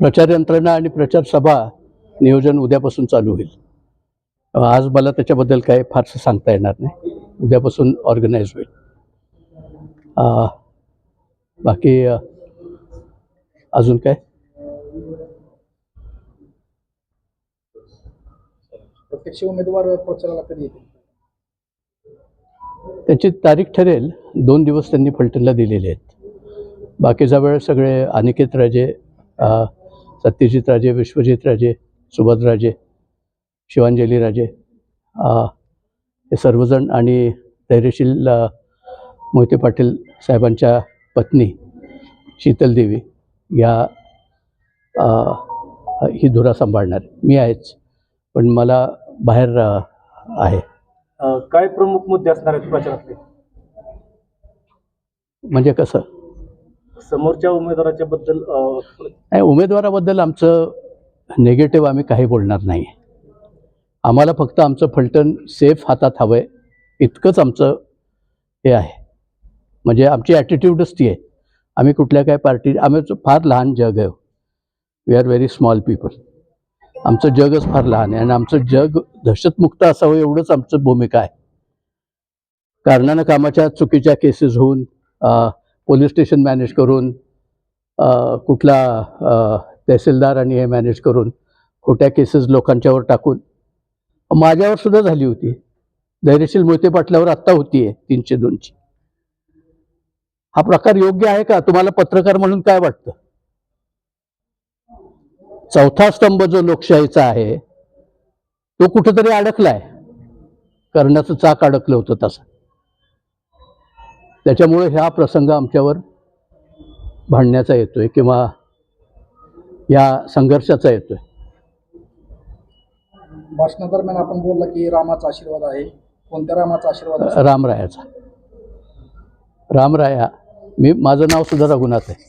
प्रचार यंत्रणा आणि प्रचार सभा नियोजन उद्यापासून चालू होईल. आज मला त्याच्याबद्दल काही फारसं सांगता येणार नाही. उद्यापासून ऑर्गनाईज होईल. बाकी अजून काय? प्रत्यक्ष उमेदवार प्रचाराला कधी येतील? त्याची तारीख ठरेल. दोन दिवस त्यांनी फलटणला दिलेले आहेत. बाकीचा वेळ सगळे अनिकेत राजे सत्यजित राजे विश्वजित राजे सुभद्राजे शिवांजली राजे अ, हे सर्वजण आणि धैर्यशील मोहिते पाटील साहेबांच्या पत्नी शीतल देवी या ही धुरा सांभाळणार. मी आहेच पण मला बाहेर आहे. काय प्रमुख मुद्दे असणार आहेत प्रचारातले? म्हणजे कसं? समोरच्या उमेदवाराच्या बद्दल नाही उमेदवाराबद्दल आमचं निगेटिव्ह आम्ही काही बोलणार नाही. आम्हाला फक्त आमचं फलटण सेफ हातात हवं आहे इतकंच आमचं हे आहे. म्हणजे आमची ॲटिट्यूडच ती आहे. आम्ही कुठल्या काय पार्टी आम्ही फार लहान जग आहे we are very small people आमचं जगच फार लहान आहे. आणि आमचं जग दहशतमुक्त असावं एवढंच आमचं भूमिका आहे. कारणानं कामाच्या चुकीच्या केसेस होऊन पोलीस स्टेशन मॅनेज करून कुठला तहसीलदार आणि हे मॅनेज करून खोट्या केसेस लोकांच्यावर टाकून माझ्यावर सुद्धा झाली होती. धैर्यशील मोहिते पाटलावर आत्ता होती आहे तीनशे दोनची. हा प्रकार योग्य आहे का? तुम्हाला पत्रकार म्हणून काय वाटतं? चौथा स्तंभ जो लोकशाहीचा आहे तो कुठेतरी अडकलाय. करण्याचं चाक अडकलं होतं तसं. त्याच्यामुळे हा प्रसंग आमच्यावर भांडण्याचा येतोय किंवा या संघर्षाचा येतोय. भाषणादरम्यान आपण बोलला की रामाचा आशीर्वाद आहे. कोणत्या रामाचा आशीर्वाद आहे? रामरायाचा. रामराया मी माझं नाव सुद्धा रघुनाथ आहे.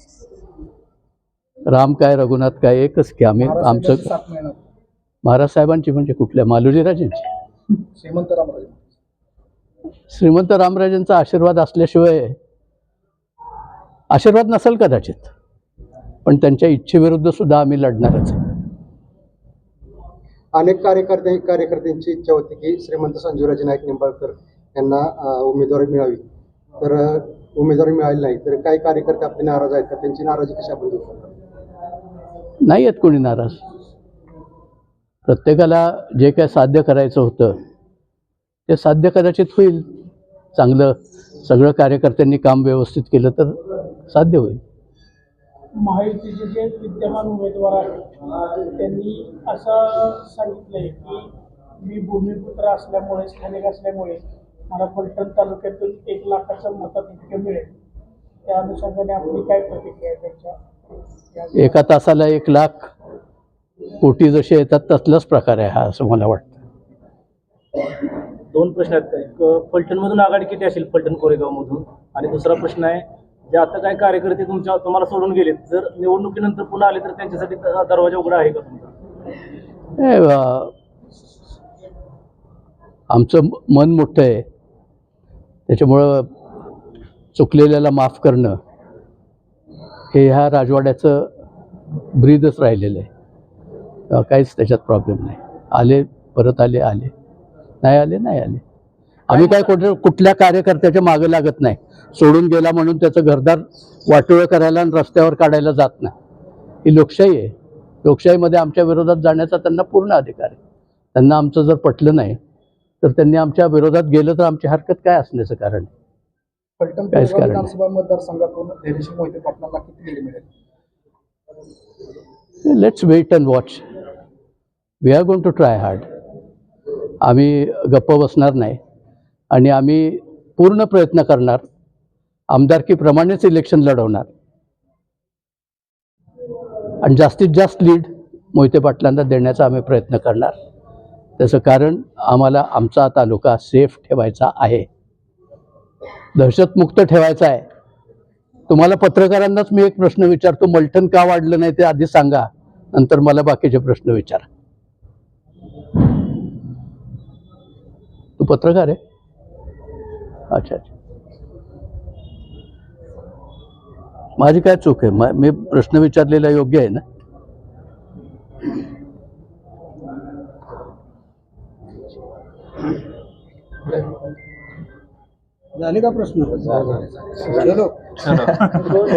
राम काय रघुनाथ काय एकच की आम्ही महाराष्ट्राची आमचं साथ मिळणार. महाराज साहेबांची म्हणजे कुठल्या? मालोजीराजांची. श्रीमंत रामराजे. श्रीमंत रामराजांचा आशीर्वाद असल्याशिवाय आशीर्वाद नसेल कदाचित. पण त्यांच्या इच्छेविरुद्ध सुद्धा आम्ही लढणारच आहे. अनेक कार्यकर्ते कार्यकर्त्यांची इच्छा होती की श्रीमंत संजीवराजे नाईक निंबाळकर यांना उमेदवारी मिळावी. तर उमेदवारी मिळाली नाही. तर काही कार्यकर्ते आपले नाराज आहेत का? त्यांची नाराजी कशी आपण नाही आहेत कोणी नाराज. प्रत्येकाला जे काय साध्य करायचं होतं ते साध्य कदाचित होईल. चांगलं सगळं कार्यकर्त्यांनी काम व्यवस्थित केलं तर साध्य होईल. महायुतीचे जे विद्यमान उमेदवार आहेत त्यांनी असं सांगितलंय की मी भूमिपुत्र असल्यामुळे स्थानिक असल्यामुळे मला फलटण तालुक्यातून एक लाखाचं मताधिक्य मिळेल. त्या अनुषंगाने आपली काय प्रतिक्रिया त्यांच्या? एका तासाला एक लाख कोटी जसे येतात तसलाच प्रकार आहे हा असं मला वाटतं. दोन प्रश्न आहेत. एक फलटणमधून आघाडी किती असेल फलटण कोरेगावमधून? आणि दुसरा प्रश्न आहे जे आता काय कार्यकर्ते तुमच्या तुम्हाला सोडून गेलेत जर निवडणुकीनंतर पुन्हा आले तर त्यांच्यासाठी दरवाजा उघडा आहे का तुमचा? हे, आमचं मन मोठं आहे. त्याच्यामुळं चुकलेल्याला माफ करणं हे ह्या राजवाड्याचं ब्रीदच राहिलेलं आहे. काहीच त्याच्यात प्रॉब्लेम नाही. आले परत आले आले. नाही आले नाही आले. आम्ही काय कुठे कुठल्या कार्यकर्त्याच्या मागं लागत नाही. सोडून गेला म्हणून त्याचं घरदार वाटोळं करायला आणि रस्त्यावर काढायला जात नाही. ही लोकशाही आहे. लोकशाहीमध्ये आमच्या विरोधात जाण्याचा त्यांना पूर्ण अधिकार आहे. त्यांना आमचं जर पटलं नाही तर त्यांनी आमच्या विरोधात गेलं तर आमची हरकत काय असण्याचं कारण काहीच कारण let's wait and watch we are going to try hard आम्ही गप्प बसणार नाही. आणि आम्ही पूर्ण प्रयत्न करणार. आमदारकीप्रमाणेच इलेक्शन लढवणार. आणि जास्तीत जास्त लीड मोहिते पाटलांना देण्याचा आम्ही प्रयत्न करणार. त्याचं कारण आम्हाला आमचा तालुका सेफ ठेवायचा आहे. दहशतमुक्त ठेवायचा आहे. तुम्हाला पत्रकारांनाच मी एक प्रश्न विचारतो मलठण का वाढलं नाही ते आधी सांगा. नंतर मला बाकीचे प्रश्न विचारा. पत्रकार आहे? अच्छा अच्छा. माझी काय चूक आहे? मी प्रश्न विचारलेला योग्य आहे ना? झाले का प्रश्न?